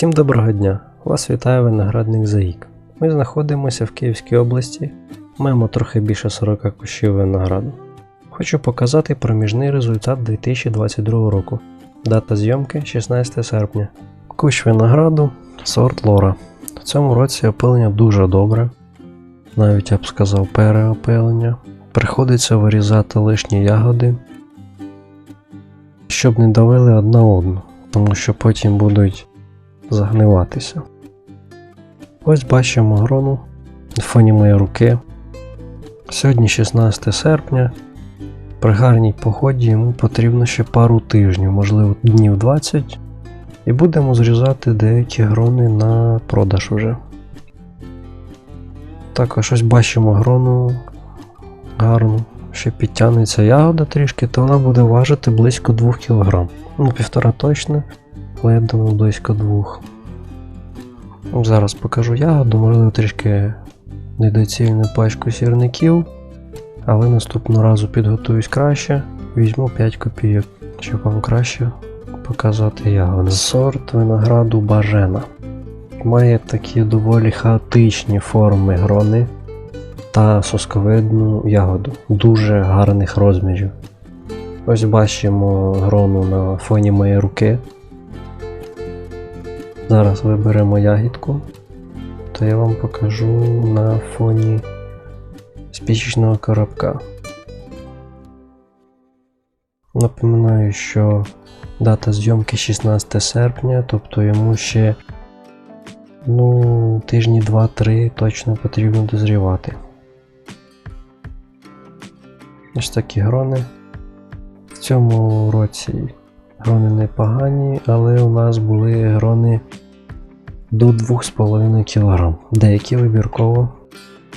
Всім доброго дня! Вас вітає виноградник Заїк. Ми знаходимося в Київській області, маємо трохи більше 40 кущів винограду. Хочу показати проміжний результат 2022 року. Дата зйомки 16 серпня. Кущ винограду сорт Лора. В цьому році опилення дуже добре, навіть я б сказав переопилення. Приходиться вирізати лишні ягоди, щоб не давили одна одну, тому що потім будуть загниватися. Ось бачимо грону на фоні моєї руки. Сьогодні 16 серпня. При гарній погоді йому потрібно ще пару тижнів, можливо днів 20, і будемо зрізати деякі грони на продаж вже. Також ось бачимо грону гарну. Ще підтягнеться ягода трішки, то вона буде важити близько 2 кг. Ну, півтора точно, але близько 2. Зараз покажу ягоду, можливо, трішки недоцільну пачку сірників, але наступного разу підготуюсь краще, візьму 5 копійок, щоб вам краще показати ягоди. Сорт винограду бажена. Має такі доволі хаотичні форми грони та сосковидну ягоду дуже гарних розмірів. Ось бачимо грону на фоні моєї руки. Зараз виберемо ягідку, то я вам покажу на фоні спічечного коробка. Напоминаю, що дата зйомки 16 серпня, тобто йому ще ну, тижні 2-3 точно потрібно дозрівати. Ось такі грони. В цьому році грони непогані, але у нас були грони до 2,5 кг. Деякі вибірково,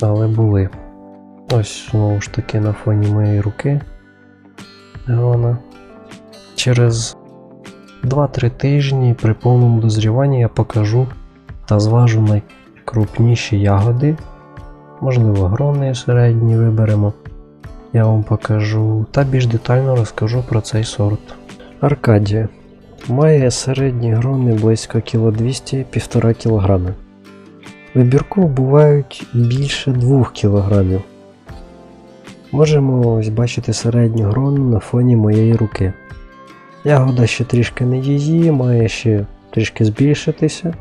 але були. Ось знову ж таки на фоні моєї руки грона. Через 2-3 тижні при повному дозріванні я покажу та зважу найкрупніші ягоди. Можливо, грони середні виберемо. Я вам покажу та більш детально розкажу про цей сорт. Аркадія. Має середні грони близько кіло 200 1,5 кг. Вибірково бувають більше 2 кг. Можемо ось бачити середню грону на фоні моєї руки. Ягода ще трішки не її, має ще трішки збільшитися.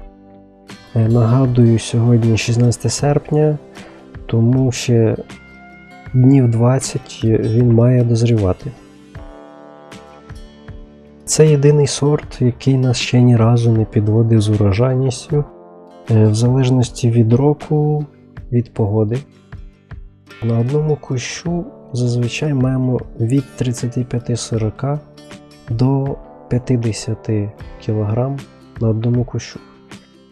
Е, Нагадую, сьогодні 16 серпня, тому ще днів 20 він має дозрівати. Це єдиний сорт, який нас ще ні разу не підводив з урожайністю, е, в залежності від року, від погоди. На одному кущу зазвичай маємо від 35-40 до 50 кг на одному кущу.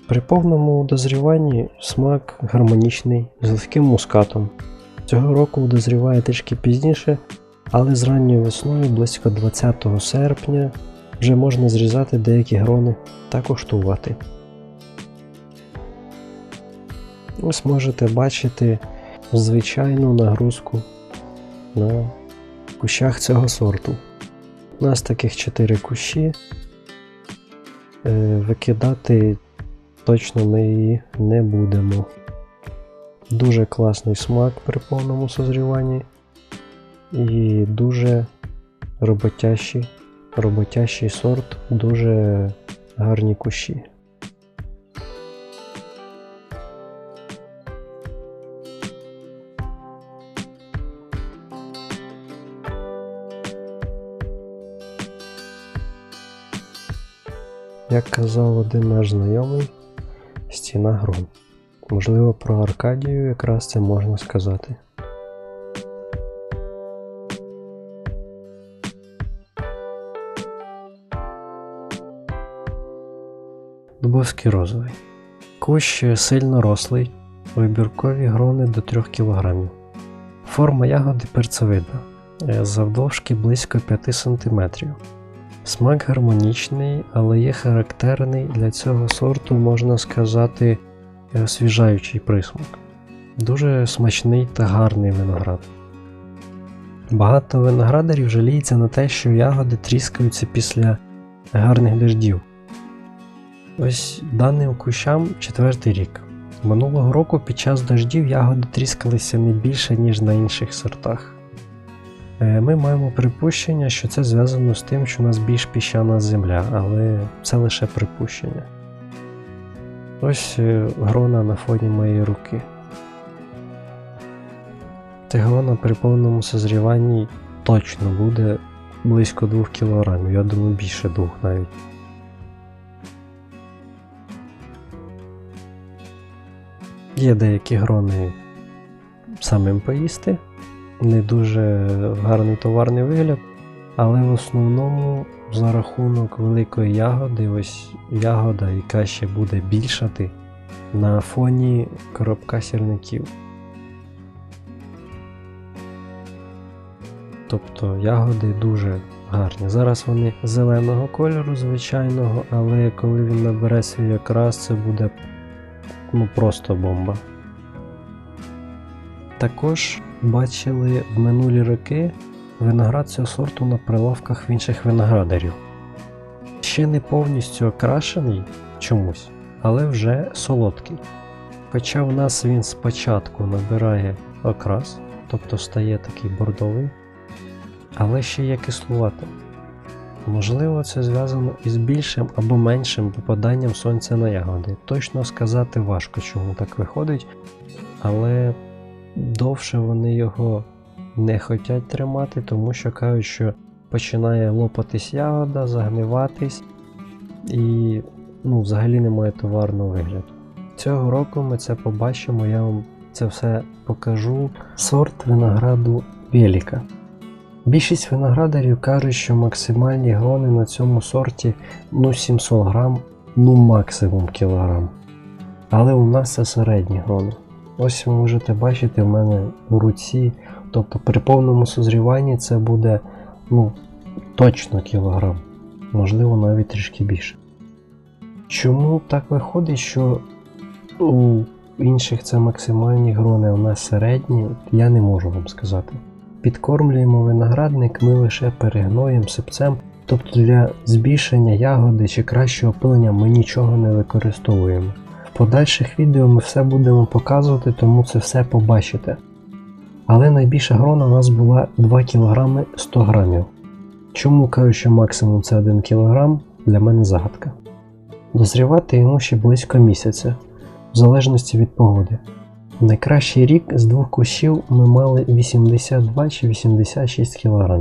При повному дозріванні смак гармонічний з легким мускатом. Цього року дозріває трішки пізніше, але з ранньою весною, близько 20 серпня, вже можна зрізати деякі грони та коштувати. Ось можете бачити звичайну нагрузку на кущах цього сорту. У нас таких 4 кущі. Е, Викидати точно ми її не будемо. Дуже класний смак при повному созріванні і дуже роботящий, роботящий сорт, дуже гарні кущі. Як казав один наш знайомий, стіна гром. Можливо, про Аркадію якраз це можна сказати. Дубовський розовий. Кущ сильно рослий, вибіркові грони до 3 кг. Форма ягоди перцевидна, е, завдовжки близько 5 см. Смак гармонічний, але є характерний для цього сорту, можна сказати, освіжаючий присмак. Дуже смачний та гарний виноград. Багато виноградарів жаліється на те, що ягоди тріскаються після гарних дождів. Ось даним кущам четвертий рік. Минулого року під час дождів ягоди тріскалися не більше, ніж на інших сортах. Е, Ми маємо припущення, що це зв'язано з тим, що у нас більш піщана земля, але це лише припущення. Ось е, грона на фоні моєї руки. Те грона при повному созріванні точно буде близько 2 кг, я думаю більше 2 навіть. Є деякі грони самим поїсти, не дуже гарний товарний вигляд, але в основному за рахунок великої ягоди, ось ягода, яка ще буде більшати на фоні коробка сірників. Тобто ягоди дуже гарні. Зараз вони зеленого кольору, звичайного, але коли він набере свій окрас, це буде ну просто бомба. Також бачили в минулі роки виноград цього сорту на прилавках в інших виноградарів. Ще не повністю окрашений чомусь, але вже солодкий. Хоча в нас він спочатку набирає окрас, тобто стає такий бордовий, але ще є кислуватим. Можливо, це зв'язано із більшим або меншим попаданням сонця на ягоди. Точно сказати важко, чому так виходить, але довше вони його не хочуть тримати, тому що кажуть, що починає лопатись ягода, загниватись і ну, взагалі немає товарного вигляду. Цього року ми це побачимо, я вам це все покажу. Сорт винограду Веліка. Більшість виноградарів кажуть, що максимальні грони на цьому сорті ну 700 грам, ну максимум кілограм. Але у нас це середні грони. Ось ви можете бачити в мене у руці, тобто при повному созріванні це буде ну, точно кілограм, можливо навіть трішки більше. Чому так виходить, що у інших це максимальні грони, а у нас середні, я не можу вам сказати. Підкормлюємо виноградник ми лише перегноєм, сипцем, тобто для збільшення ягоди чи кращого пилення ми нічого не використовуємо. В подальших відео ми все будемо показувати, тому це все побачите. Але найбільша грона у нас була 2 кг 100 грамів. Чому кажу, що максимум це 1 кг, для мене загадка. Дозрівати йому ще близько місяця, в залежності від погоди. Найкращий рік з двох кущів ми мали 82 чи 86 кг,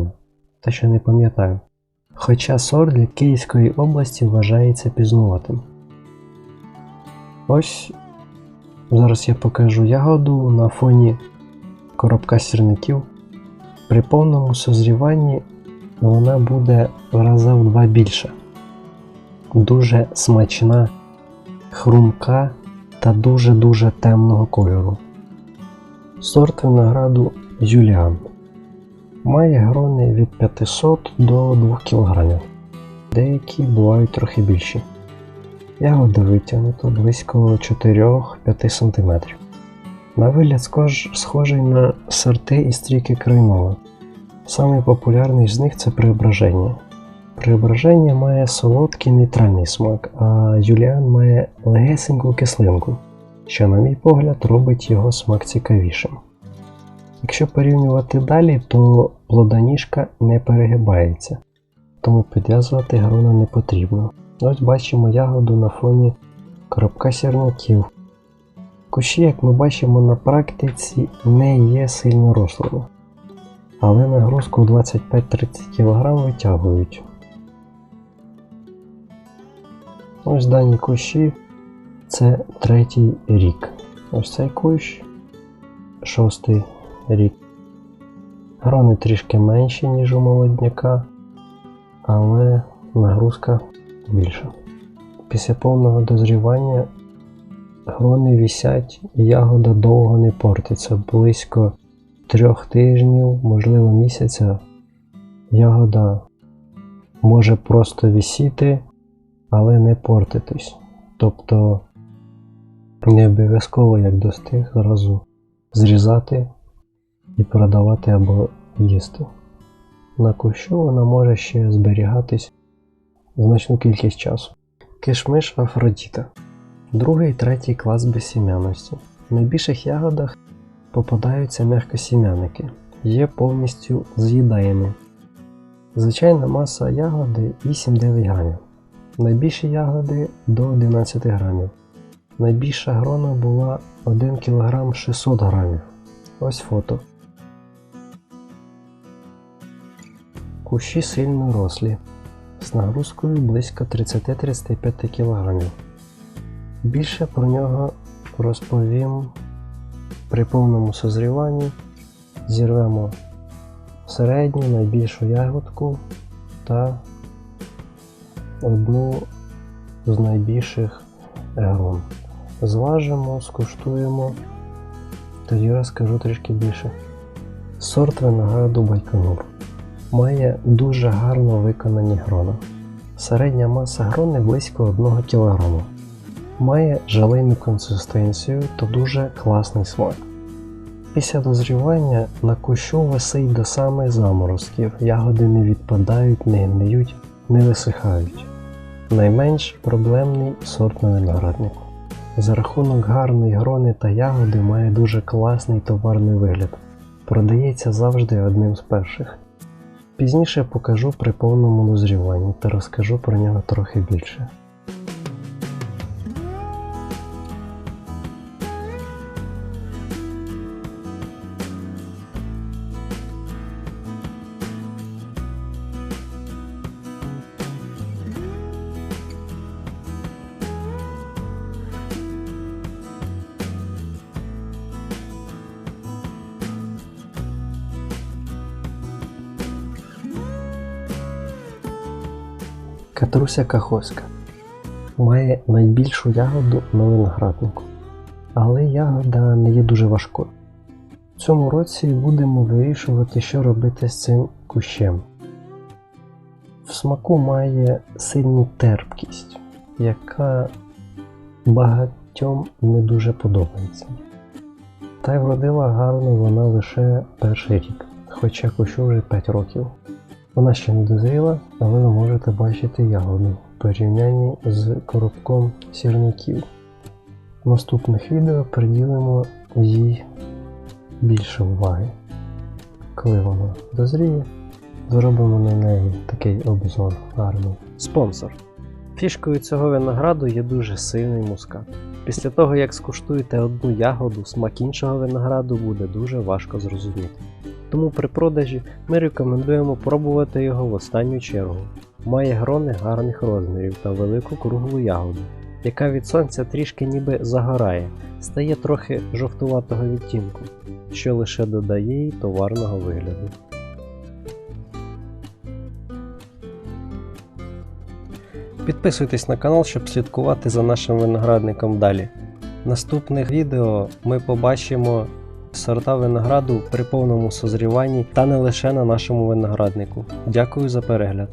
та ще не пам'ятаю. Хоча сорт для Київської області вважається пізнуватим. Ось зараз я покажу ягоду на фоні коробка сірників. При повному созріванні вона буде в рази в два більше. Дуже смачна, хрумка та дуже-дуже темного кольору. Сорт винограду Юліан. Має грони від 500 до 2 кг. Деякі бувають трохи більші. Ягода витягнута близько 4-5 см. На вигляд скож, схожий на сорти і стріки крайнова. Самий популярний з них це преображення. Преображення має солодкий нейтральний смак, а Юліан має легесеньку кислинку, що, на мій погляд, робить його смак цікавішим. Якщо порівнювати далі, то плоданіжка не перегибається, тому підв'язувати грона не потрібно. Ось бачимо ягоду на фоні коробка сірників. Кущі, як ми бачимо на практиці, не є сильно рослими, але нагрузку в 25-30 кг витягують. Ось дані кущі це третій рік. Ось цей кущ, шостий рік. Грони трішки менші, ніж у молодняка, але нагрузка більша. Після повного дозрівання грони вісять і ягода довго не портиться. Близько трьох тижнів, можливо місяця, ягода може просто вісіти але не портитись. Тобто не обов'язково як достиг зразу зрізати і продавати або їсти. На кущу вона може ще зберігатись значну кількість часу. Кишмиш Афродіта. Другий третій клас безсім'яності. В найбільших ягодах попадаються м'якосім'яники, є повністю з'їдаємі. Звичайна маса ягоди 8-9 грамів. Найбільші ягоди до 11 грамів. Найбільша грона була 1 кг 600 грамів. Ось фото. Кущі сильно рослі, з нагрузкою близько 30-35 кг. Більше про нього розповім при повному созріванні. Зірвемо середню, найбільшу ягодку та одну з найбільших грон. Зважимо, скуштуємо, тоді розкажу трішки більше. Сорт винограду Байконур має дуже гарно виконані грона. Середня маса грони близько 1 кг. Має жалейну консистенцію та дуже класний смак. Після дозрівання на кущу висить до самих заморозків, ягоди не відпадають, не гниють, не висихають. Найменш проблемний сорт на винограднику. За рахунок гарної грони та ягоди має дуже класний товарний вигляд. Продається завжди одним з перших. Пізніше покажу при повному дозріванні та розкажу про нього трохи більше. Катруся Кахоська має найбільшу ягоду на винограднику, але ягода не є дуже важкою. В цьому році будемо вирішувати, що робити з цим кущем. В смаку має сильну терпкість, яка багатьом не дуже подобається. Та й вродила гарно вона лише перший рік, хоча кущу вже 5 років. Вона ще не дозріла, але ви можете бачити ягоду в порівнянні з коробком сірників. В наступних відео приділимо їй більше уваги. Коли вона дозріє, зробимо на неї такий обзор гарний. Спонсор. Фішкою цього винограду є дуже сильний мускат. Після того, як скуштуєте одну ягоду, смак іншого винограду буде дуже важко зрозуміти. Тому при продажі ми рекомендуємо пробувати його в останню чергу. Має грони гарних розмірів та велику круглу ягоду, яка від сонця трішки ніби загорає, стає трохи жовтуватого відтінку, що лише додає їй товарного вигляду. Підписуйтесь на канал, щоб слідкувати за нашим виноградником далі. В наступних відео ми побачимо сорта винограду при повному созріванні та не лише на нашому винограднику. Дякую за перегляд!